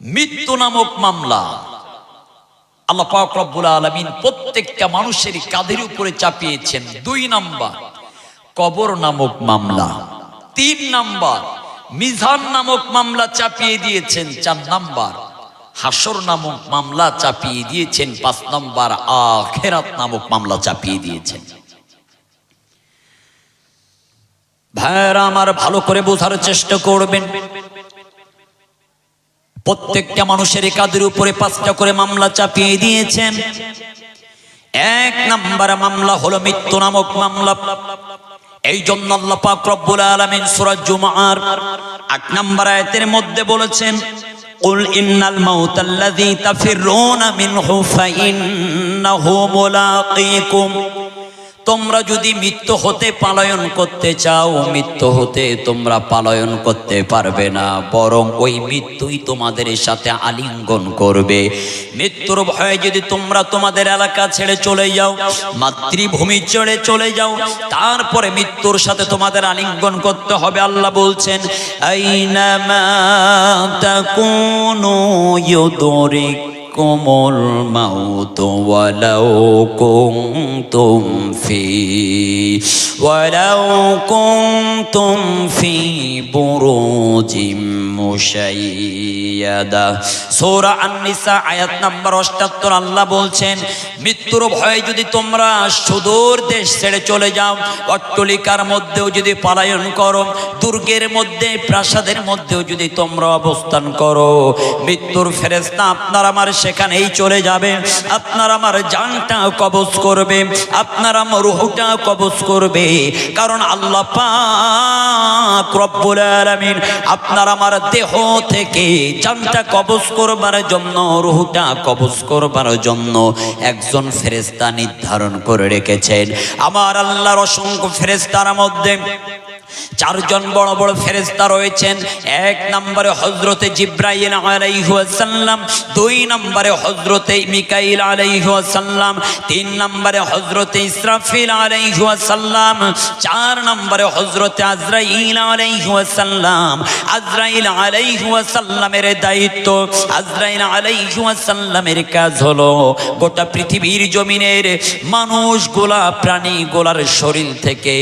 মৃত্যু নামক মামলা। আল্লাহ পাক রব্বুল আলামিন প্রত্যেকটা মানুষের কাঁধের উপরে চাপিয়েছেন। দুই নাম্বার, কবর নামক মামলা। তিন নাম্বার, মিজান নামক মামলা চাপিয়ে দিয়েছেন। চার নাম্বার হাসর নামক মামলা চাপিয়ে দিয়েছেন। পাঁচ নাম্বার, আখেরাত নামক মামলা চাপিয়ে দিয়েছেন। ভাইরা আমার ভালো করে বোঝার চেষ্টা করবেন। প্রত্যেকটা মানুষের কাদের উপরে পাঁচটা করে মামলা চাপিয়ে দিয়েছেন এক নাম্বার মামলা হলো মৃত্যু নামক মামলা এই জন্য আল্লাহ পাক রব্বুল আলামিন সূরা জুমার আট নাম্বার আয়াতের মধ্যে বলেছেন قل إن الموت الذي تفرون منه فإنه ملاقيكم তোমরা যদি মৃত্যু হতে পালায়ন করতে চাও, মৃত্যু হতে তোমরা পালায়ন করতে পারবে না। বরং ওই মৃত্যুই তোমাদের সাথে আলিঙ্গন করবে। মৃত্যুর ভয়ে যদি তোমরা তোমাদের এলাকা ছেড়ে চলে যাও, মাতৃভূমি ছেড়ে চলে যাও, তারপরে মৃত্যুর সাথে তোমাদের আলিঙ্গন করতে হবে, আল্লাহ বলছেন এই তাকুনু يأتيكم الموت ولو كنتم في ولو كنتم في بروج মুশাইয়াদা। সূরা আন-নিসা, আয়াত নাম্বার 78 আল্লাহ বলছেন, মৃত্যুর ভয়ে যদি তোমরা সুদূর দেশ ছেড়ে চলে যাও, অট্টলিকার মধ্যেও যদি পলায়ন করো, দুর্গের মধ্যে, প্রাসাদের মধ্যেও যদি তোমরা অবস্থান করো, মৃত্যুর ফেরেশতা আপনার আমার সেখানেই চলে যাবে। আপনার আমার জানটা কবজ করবে, আপনার আমার রুহটা কবজ করবে। কারণ আল্লাহ পাক রব্বুল আলামিন আপনার আমার দেহ থেকে জানটা কবজ করবার জন্য, রুহটা কবজ করবার জন্য একজন ফেরেস্তা নির্ধারণ করে রেখেছেন। আমার আল্লাহর অসংখ্য ফেরেস্তার মধ্যে চারজন বড় বড় ফেরেস্তা রয়েছেন। এক নম্বরে হজরতে জিব্রাইল আলাইহাল্লাম দুই নম্বরে হজরতে মিকাইল আলাইহাল্লাম তিন নম্বরে হজরতে ইসরাফিল আলাইহাল্লাম চার নম্বরে হজরতে আজরাইল আলাইহাল্লাম আজরাইল আলাইহাল্লামের দায়িত্ব, আজরাইল আলাইহাল্লামের কাজ হলো গোটা পৃথিবীর জমিনের মানুষগুলা প্রাণীগুলার শরীর থেকে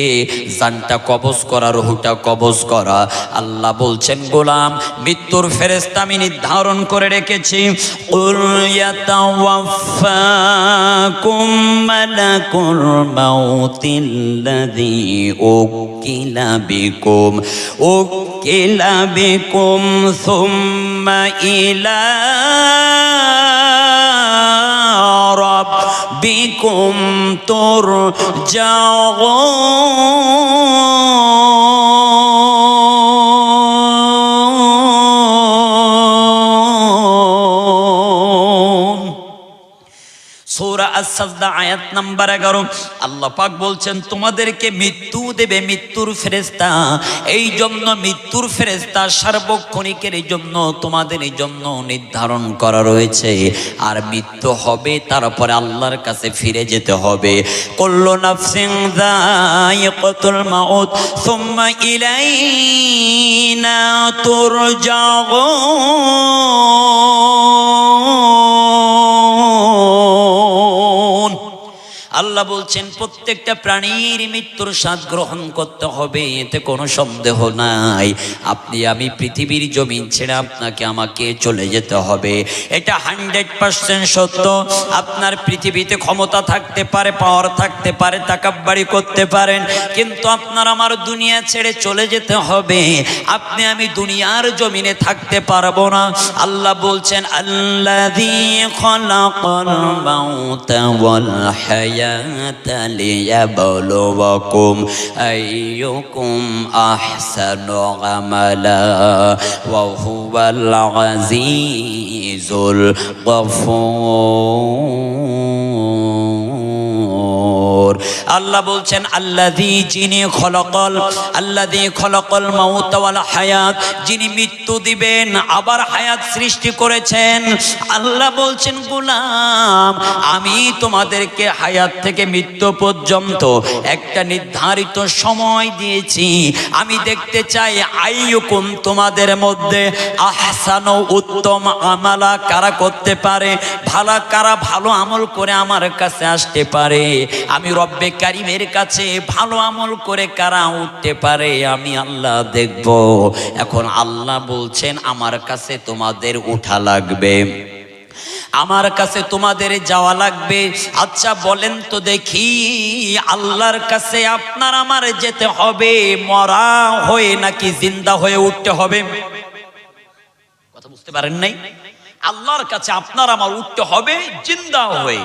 জানটা কবজ করা। রহুটা কবজ করা আল্লাহ বলছেন গোলাম মৃত্যুর ফেরেস্তা আমি নির্ধারণ করে রেখেছি قل يتوفاكم ملك الموت الذي আস-সাজদা আয়াত নাম্বার 11 আল্লাহ পাক বলছেন, তোমাদেরকে মৃত্যু দেবে মৃত্যুর ফেরেশতা। এই জন্য মৃত্যুর ফেরেশতা সার্বক্ষণিকের জন্য, তোমাদের জন্য নির্ধারণ করা রয়েছে। আর মৃত্যু হবে, তারপরে আল্লাহর কাছে ফিরে যেতে হবে। কুল্লু নাফসিন যায়িকাতুল মাউত, সুম্মা ইলাইনা তুরজাউন। আল্লাহ বলছেন, প্রত্যেকটা প্রাণীর মৃত্যুর স্বাদ গ্রহণ করতে হবে, এতে কোনো সন্দেহ নাই। আপনি, আমি পৃথিবীর জমিন ছেড়ে আপনাকে, আমাকে চলে যেতে হবে। এটা হান্ড্রেড পার্সেন্ট সত্য। আপনার পৃথিবীতে ক্ষমতা থাকতে পারে পাওয়ার থাকতে পারে, তাকাব্বাড়ি করতে পারেন, কিন্তু আপনার আমার দুনিয়া ছেড়ে চলে যেতে হবে। আপনি, আমি দুনিয়ার জমিনে থাকতে পারব না। আল্লাহ বলছেন খলাকাল মাউতা ওয়াল হায়াতা লিয়াবলুয়াকুম আইয়ুকুম আহসানু আমালা ওয়া হুয়াল আজিজুল গফুর আল্লাহ বলছেন, আল্লাযী যিনি খলকল, আল্লাযী খলকল মাউত ওয়াল হায়াত, যিনি মৃত্যু দিবেন, আবার হায়াত সৃষ্টি করেছেন। আল্লাহ বলছেন, গুলাম, আমি তোমাদেরকে হায়াত থেকে মৃত্যু পর্যন্ত একটা নির্ধারিত সময় দিয়েছি। আমি দেখতে চাই, আইয়ুকুম, তোমাদের মধ্যে আহসান উত্তম আমালা কারা করতে পারে? ভালো কারা ভালো আমল করে আমার কাছে আসতে পারে? আমি রব্বে কারিমের কাছে ভালো আমল করে কারা উঠতে পারে, আমি আল্লাহ দেখব। এখন আল্লাহ বলছেন, আমার কাছে তোমাদের উঠা লাগবে। আমার কাছে তোমাদের যাওয়া লাগবে। আচ্ছা বলেন তো দেখি, আল্লাহর কাছে আপনার আমার যেতে হবে, মরা হয়ে নাকি জিন্দা হয়ে উঠতে হবে? কথা বুঝতে পারেন নাই? আল্লাহর কাছে আপনার আমার উঠতে হবে, জিন্দা হয়ে।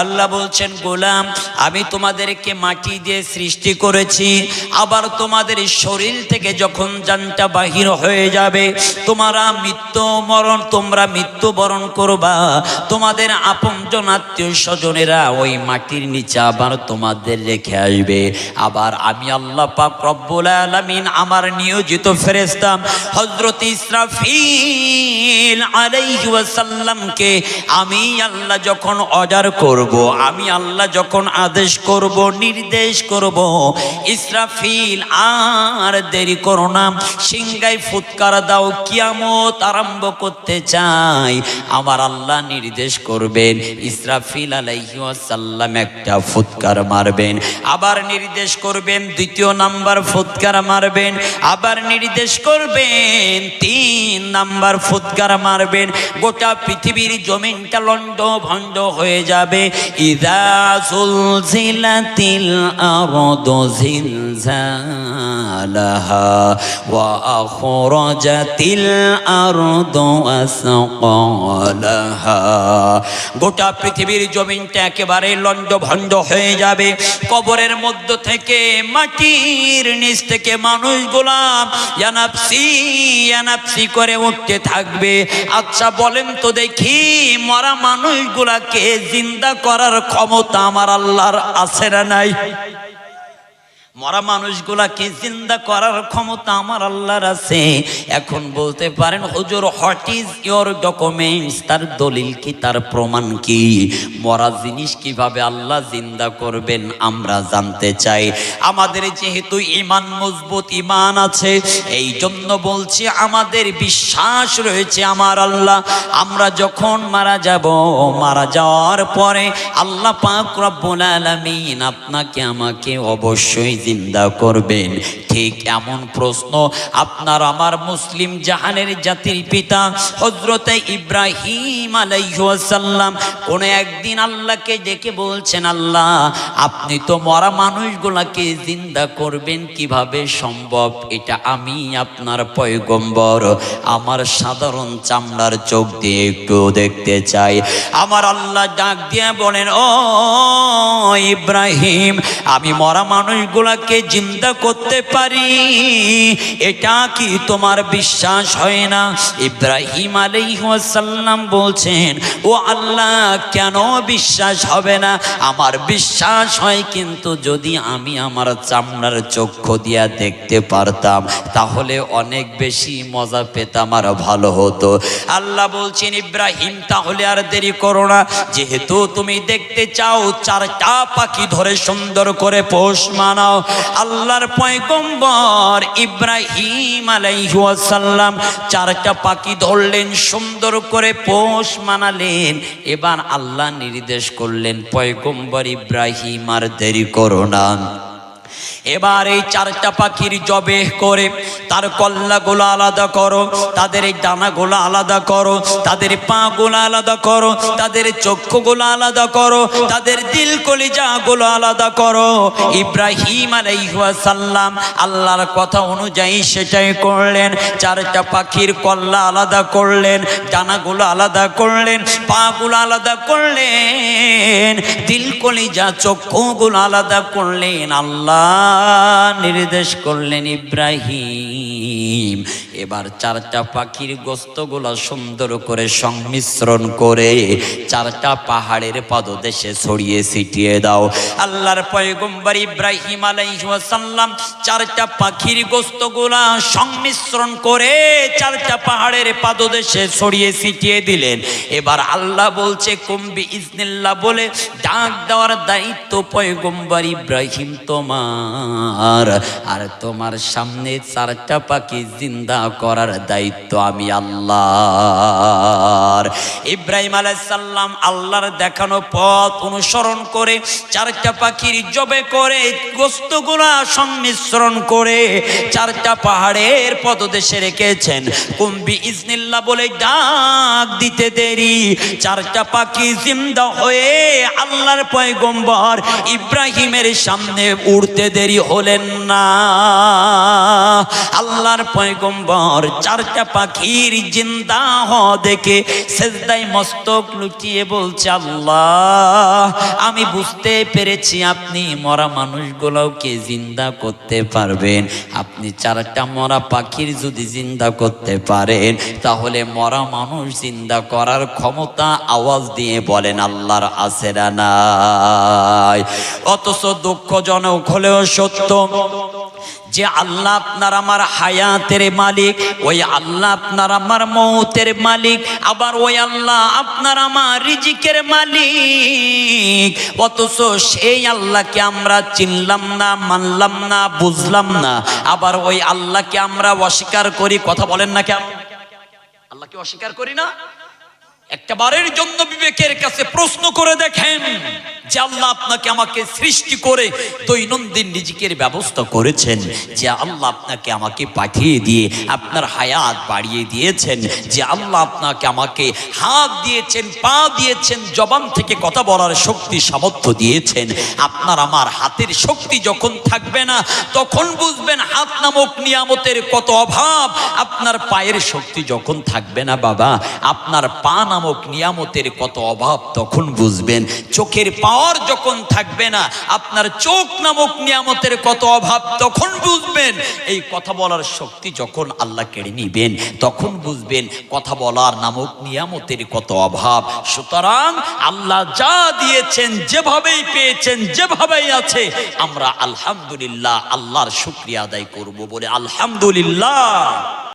আল্লাহ বলছেন, গোলাম, আমি তোমাদেরকে মাটি দিয়ে সৃষ্টি করেছি। আবার তোমাদের শরীর থেকে যখন জানটা বাহির হয়ে যাবে, তোমরা মৃত্যু মরণ, তোমরা মৃত্যুবরণ করবা। তোমাদের আপনজন আত্মীয় স্বজনেরা ওই মাটির নিচে আবার তোমাদের রেখে আসবে। আবার আমি আল্লাহ পাক রব্বুল আলামিন আমার নিয়োজিত ফেরেস্তাম হযরত ইসরাফিল আলাইহি ওয়াসাল্লামকে আমি আল্লাহ যখন অর্ডার করব, আমি আল্লাহ যখন আদেশ করব, নির্দেশ করব, ইসরাফিল আর দেরি করো না সিংগাই ফুৎকার দাও, কিয়ামত আরম্ভ করতে চাই। আমার আল্লাহ নির্দেশ করবেন, ইসরাফিল আলাইহি ওয়াসাল্লাম একটা ফুৎকার মারবেন। আবার নির্দেশ করবেন, দ্বিতীয় নাম্বার ফুৎকার মারবেন। আবার নির্দেশ করবেন, তিন নাম্বার ফুৎকার মারবেন। গোটা পৃথিবীর জমিনটা লন্ড ভণ্ড হয়ে যাবে। গোটা পৃথিবীর জমিনটা একেবারে লন্ড ভণ্ড হয়ে যাবে। কবরের মধ্য থেকে, মাটির নিচ থেকে মানুষগুলা ইয়ানাপসি ইয়ানাপসি করে উঠতে থাকবে। আচ্ছা বলেন তো দেখি, মরা মানুষগুলাকে জিন্দা করার ক্ষমতা আমার আল্লাহর আছে না নাই? মরা মানুষগুলাকে জিন্দা করার ক্ষমতা আমার আল্লাহর আছে? এখন বলতে পারেন, হুজুর হোয়াট ইজ ইয়োর ডকুমেন্টস তার দলিল কি? তার প্রমাণ কি? মরা জিনিস কীভাবে আল্লাহ জিন্দা করবেন? আমরা জানতে চাই। আমাদের যেহেতু ইমান মজবুত ইমান আছে এই জন্য বলছি আমাদের বিশ্বাস রয়েছে আমার আল্লাহ। আমরা যখন মারা যাব, মারা যাওয়ার পরে আল্লাহ পাক রব্বুল আলামিন আপনাকে, আমাকে অবশ্যই জিন্দা করবেন? ঠিক এমন প্রশ্ন আপনার আমার মুসলিম জাহানের জাতির পিতা হজরতে ইব্রাহিম আলাইসাল্লাম কোন একদিন আল্লাহকে ডেকে বলছেন, আল্লাহ, আপনি তো মরা মানুষগুলাকে জিন্দা করবেন, কীভাবে সম্ভব? এটা আমি আপনার পয়গম্বর, আমার সাধারণ চামড়ার চোখ দিয়ে একটু দেখতে চাই। আমার আল্লাহ ডাক দিয়ে বলেন, ও ইব্রাহিম, আমি মরা মানুষগুলাকে জিন্দা করতে পারি। এটা কি তোমার বিশ্বাস হয় না? ইব্রাহিম আলাইসাল্লাম বলছেন, ও আল্লাহ, কেন বিশ্বাস হবে না? আমার বিশ্বাস হয় কিন্তু যদি আমি আমার চামড়ার চক্ষু দিয়া দেখতে পারতাম, তাহলে অনেক বেশি মজা পেতাম আর ভালো হতো। আল্লাহ বলছেন, ইব্রাহিম, তাহলে আর দেরি করো না। যেহেতু তুমি দেখতে চাও, চারটা পাখি ধরে সুন্দর করে পোষ মানাও। আল্লাহর পয়গম্বর ইব্রাহিম আলাইসাল্লাম চারটা পাখি ধরলেন, সুন্দর করে পোষ মানালেন। এবার আল্লাহ নির্দেশ করলেন, পয়গম্বর ইব্রাহিম আর দেরি করো না। এবার এই চারটা পাখির জবে করে, তার কল্লাগুলো আলাদা করো, তাদের এই ডানাগুলো আলাদা করো, তাদের পাগুলো আলাদা করো, তাদের চক্ষুগুলো আলাদা করো, তাদের দিল কলিজাগুলো আলাদা করো। ইব্রাহিম আলাইহাসাল্লাম আল্লাহর কথা অনুযায়ী সেটাই করলেন, চারটা পাখির কল্লা আলাদা করলেন, ডানাগুলো আলাদা করলেন, পাগুলো আলাদা করলেন, দিল কলিজা চক্ষুগুলো আলাদা করলেন, আল্লাহ নির্দেশ করলেন ইব্রাহিম। এবার চারটা পাখির গোস্তগুলো সুন্দর করে সংমিশ্রণ করে চারটা পাহাড়ের পাদদেশে ছড়িয়ে ছিটিয়ে দাও। আল্লাহর পয়গম্বর ইব্রাহিম আলাইসাল্লাম চারটা পাখির গোস্তগুলা সংমিশ্রণ করে চারটা পাহাড়ের পাদদেশে ছড়িয়ে ছিটিয়ে দিলেন। এবার আল্লাহ বলছে কুম্বি ইসনিল্লাহ বলে ডাক দেওয়ার দায়িত্ব পয়গম্বর ইব্রাহিম তোমার। আর তোমার সামনে চারটা পাখি জিন্দা করার দায়িত্ব আমি আল্লাহর। ইব্রাহিম আলাইসাল্লাম আল্লাহর দেখানো পথ অনুসরণ করে চারটা পাখির জবে করে গোস্তগুলা সংমিশ্রণ করে চারটা পাহাড়ের পদদেশে রেখেছেন। কুম্বি ইসনিল্লাহ বলে ডাক দিতে দেরি। চারটা পাখি জিন্দা হয়ে আল্লাহর পয়গম্বর ইব্রাহিমের সামনে উড়তে দেরি হলেন না। আল্লাহর পয়গম্বর, চারটা পাখির জিন্দা হ দেখে সেজদাই মস্তক লুটিয়ে বলছে, আল্লাহ, আমি বুঝতে পেরেছি আপনি মরা মানুষগুলোকে জিন্দা করতে পারবেন। আপনি চারটা মরা পাখির যদি জিন্দা করতে পারেন, তাহলে মরা মানুষ জিন্দা করার ক্ষমতা আওয়াজ দিয়ে বলেন, আল্লাহর আছে না নাই। অথচ দুঃখজনক হলেও সত্য। যে আল্লাহ আপনার আমার হায়াতের মালিক, ওই আল্লাহ আপনার আমার মৌতের মালিক, আবার ওই আল্লাহ আপনার আমার রিজিকের মালিক। অথচ সেই আল্লাহকে আমরা চিনলাম না, মানলাম না, বুঝলাম না। আবার ওই আল্লাহকে আমরা অস্বীকার করি, কথা বলেন না কেন? আল্লাহকে অস্বীকার করি না? একটা জন্য বিবেকের কাছে প্রশ্ন করে দেখেন যে আল্লাহ আপনাকে আমাকে সৃষ্টি করে দৈনন্দিন নিজেকের ব্যবস্থা করেছেন, যে আল্লাহ আপনাকে আমাকে পাঠিয়ে দিয়ে আপনার হায়াত বাড়িয়ে দিয়েছেন, যে আল্লাহ আপনাকে আমাকে হাত দিয়েছেন, পা দিয়েছেন, জবান থেকে কথা বলার শক্তি, সামর্থ্য দিয়েছেন। আপনার আমার হাতের শক্তি যখন থাকবে না, তখন বুঝবেন হাত নামক নিয়ামতের কত অভাব। আপনার পায়ের শক্তি যখন থাকবে না বাবা, আপনার পা নামক নিয়ামতের কত অভাব তখন বুঝবেন। চোখের পাওয়ার যখন থাকবে না, আপনার চোখ নামক নিয়ামতের কত অভাব তখন বুঝবেন। এই কথা বলার শক্তি যখন আল্লাহ কেড়ে নিবেন, তখন বুঝবেন কথা বলার নামক নিয়ামতের কত অভাব। সুতরাং আল্লাহ যা দিয়েছেন, যেভাবেই পেয়েছেন, যেভাবেই আছে, আমরা আলহামদুলিল্লাহ আল্লাহর শুক্রিয়া আদায় করব বলে আলহামদুলিল্লাহ।